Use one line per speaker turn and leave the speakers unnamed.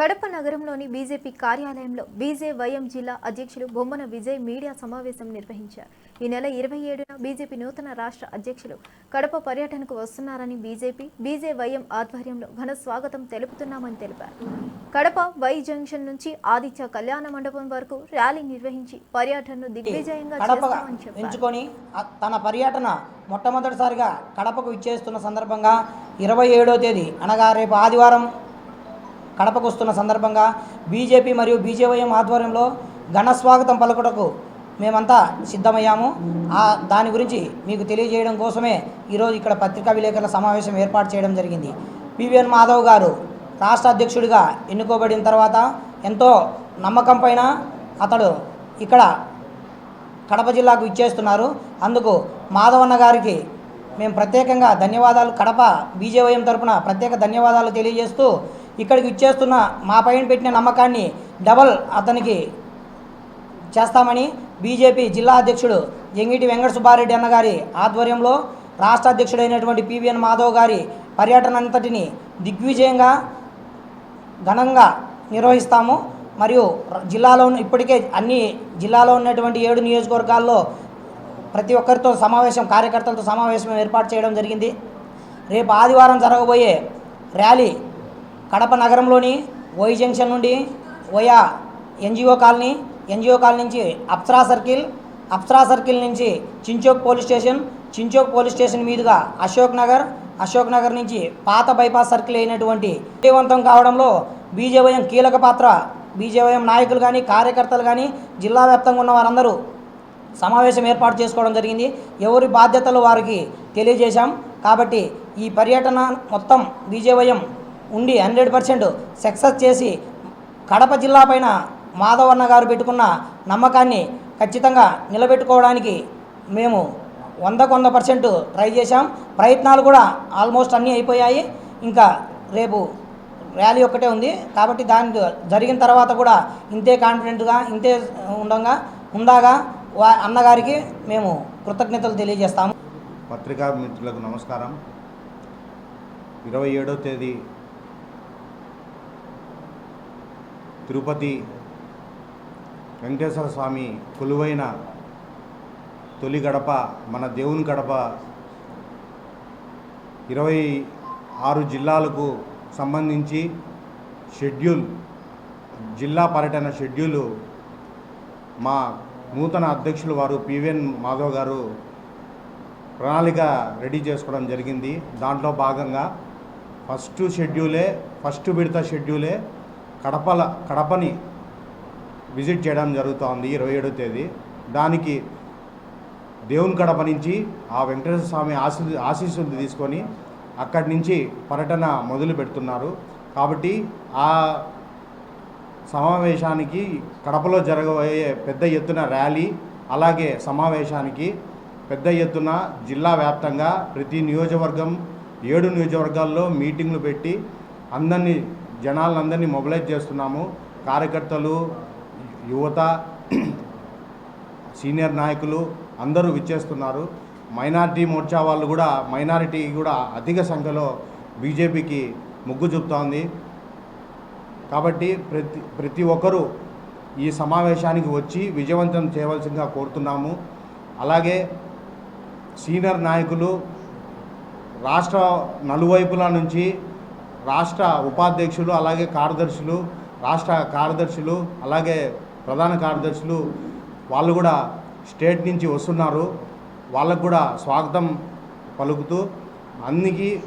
కడప నగరంలోని బీజేపీ కార్యాలయంలో బీజేవైఎం జిల్లా అధ్యక్షులు బొమ్మన విజయ్ మీడియా సమావేశం నిర్వహించారు. ఈ నెల ఇరవై ఏడున బీజేపీ నూతన రాష్ట్ర అధ్యక్షులు కడప పర్యటనకు వస్తున్నారని బీజేపీ బీజేవైఎం ఆధ్వర్యంలో ఘన స్వాగతం తెలుపుతున్నామని తెలిపారు. కడప వై జంక్షన్ నుంచి ఆదిత్య కళ్యాణ మండపం వరకు ర్యాలీ నిర్వహించి పర్యటనను దిగ్విజయంగా
ఎంచుకొని తన పర్యటన మొట్టమొదటిసారిగా కడపకు ఇచ్చేస్తున్న సందర్భంగా ఇరవై ఏడో తేదీ అనగా రేపు ఆదివారం కడపకు వస్తున్న సందర్భంగా బీజేపీ మరియు బీజేవైఎం ఆధ్వర్యంలో ఘన స్వాగతం పలుకుటకు మేమంతా సిద్ధమయ్యాము. ఆ దాని గురించి మీకు తెలియజేయడం కోసమే ఈరోజు ఇక్కడ పత్రికా విలేకరుల సమావేశం ఏర్పాటు చేయడం జరిగింది. పివిఎన్ మాధవ్ గారు రాష్ట్ర అధ్యక్షుడిగా ఎన్నుకోబడిన తర్వాత ఎంతో నమ్మకం పైన అతడు ఇక్కడ కడప జిల్లాకు ఇచ్చేస్తున్నారు అందుకు మాధవన్న గారికి మేము ప్రత్యేకంగా ధన్యవాదాలు. కడప బీజేవైఎం తరపున ప్రత్యేక ధన్యవాదాలు తెలియజేస్తూ ఇక్కడికి ఇచ్చేస్తున్న మా పైన పెట్టిన నమ్మకాన్ని డబల్ అతనికి చేస్తామని బీజేపీ జిల్లా అధ్యక్షుడు జంగిటి వెంకట సుబ్బారెడ్డి అన్నగారి ఆధ్వర్యంలో రాష్ట్ర అధ్యక్షుడైనటువంటి పివిఎన్ మాధవ్ గారి పర్యటన అంతటిని దిగ్విజయంగా ఘనంగా నిర్వహిస్తాము. మరియు జిల్లాలో ఇప్పటికే అన్ని జిల్లాలో ఉన్నటువంటి ఏడు నియోజకవర్గాల్లో ప్రతి ఒక్కరితో సమావేశం కార్యకర్తలతో సమావేశం ఏర్పాటు చేయడం జరిగింది. రేపు ఆదివారం జరగబోయే ర్యాలీ కడప నగరంలోని ఓయి జంక్షన్ నుండి ఓయా ఎన్జిఓ కాలనీ ఎన్జిఓ కాలనీ నుంచి అప్సరా సర్కిల్ అప్సరా సర్కిల్ నుంచి Chinchok police station Chinchok police station మీదుగా అశోక్ నగర్ అశోక్ నగర్ నుంచి పాత బైపాస్ సర్కిల్ అయినటువంటి విజయవంతం కావడంలో బీజేవైఎం కీలక పాత్ర. బీజేవైఎం నాయకులు కానీ కార్యకర్తలు కానీ జిల్లా వ్యాప్తంగా ఉన్న వారందరూ సమావేశం ఏర్పాటు చేసుకోవడం జరిగింది. ఎవరి బాధ్యతలు వారికి తెలియజేశాం. కాబట్టి ఈ పర్యటన మొత్తం బీజేవైఎం ఉండి హండ్రెడ్ పర్సెంట్ సక్సెస్ చేసి కడప జిల్లా పైన మాధవన్న గారు పెట్టుకున్న నమ్మకాన్ని ఖచ్చితంగా నిలబెట్టుకోవడానికి మేము వందకు వంద పర్సెంట్ ట్రై చేశాం. ప్రయత్నాలు కూడా ఆల్మోస్ట్ అన్నీ అయిపోయాయి. ఇంకా రేపు ర్యాలీ ఒక్కటే ఉంది. కాబట్టి దాని జరిగిన తర్వాత కూడా ఇంతే కాన్ఫిడెంట్గా ఇంతే ఉండగా ఉండగా వా అన్నగారికి మేము కృతజ్ఞతలు తెలియజేస్తాము.
పత్రికా మిత్రులకు నమస్కారం. ఇరవై ఏడో తేదీ తిరుపతి వెంకటేశ్వర స్వామి కొలువైన తొలి గడప మన దేవుని గడప ఇరవై ఆరు జిల్లాలకు సంబంధించి షెడ్యూల్ జిల్లా పర్యటన షెడ్యూలు మా నూతన అధ్యక్షులు వారు పివిఎన్ మాధవ్ గారు ప్రణాళిక రెడీ చేసుకోవడం జరిగింది. దాంట్లో భాగంగా ఫస్ట్ షెడ్యూలే ఫస్ట్ విడత షెడ్యూలే కడపల కడపని విజిట్ చేయడం జరుగుతోంది ఇరవై ఏడో తేదీ. దానికి దేవుని కడప నుంచి ఆ వెంకటేశ్వర స్వామి ఆశీ ఆశీస్సులు తీసుకొని అక్కడి నుంచి పర్యటన మొదలు పెడుతున్నారు. కాబట్టి ఆ సమావేశానికి కడపలో జరగబోయే పెద్ద ఎత్తున ర్యాలీ అలాగే సమావేశానికి పెద్ద ఎత్తున జిల్లా వ్యాప్తంగా ప్రతి నియోజకవర్గం ఏడు నియోజకవర్గాల్లో మీటింగ్లు పెట్టి అందరినీ జనాలందరినీ మొబిలైజ్ చేస్తున్నాము. కార్యకర్తలు యువత సీనియర్ నాయకులు అందరూ విచ్చేస్తున్నారు. మైనారిటీ మోర్చా వాళ్ళు కూడా మైనారిటీ కూడా అధిక సంఖ్యలో బీజేపీకి మొగ్గు చూపుతోంది. కాబట్టి ప్రతి ప్రతి ఒక్కరూ ఈ సమావేశానికి వచ్చి విజయవంతం చేయవలసిందిగా కోరుతున్నాము. అలాగే సీనియర్ నాయకులు రాష్ట్ర నలువైపుల నుంచి రాష్ట్ర ఉపాధ్యక్షులు అలాగే కార్యదర్శులు రాష్ట్ర కార్యదర్శులు అలాగే ప్రధాన కార్యదర్శులు వాళ్ళు కూడా స్టేట్ నుంచి వస్తున్నారు. వాళ్ళకు కూడా స్వాగతం పలుకుతూ అన్నికి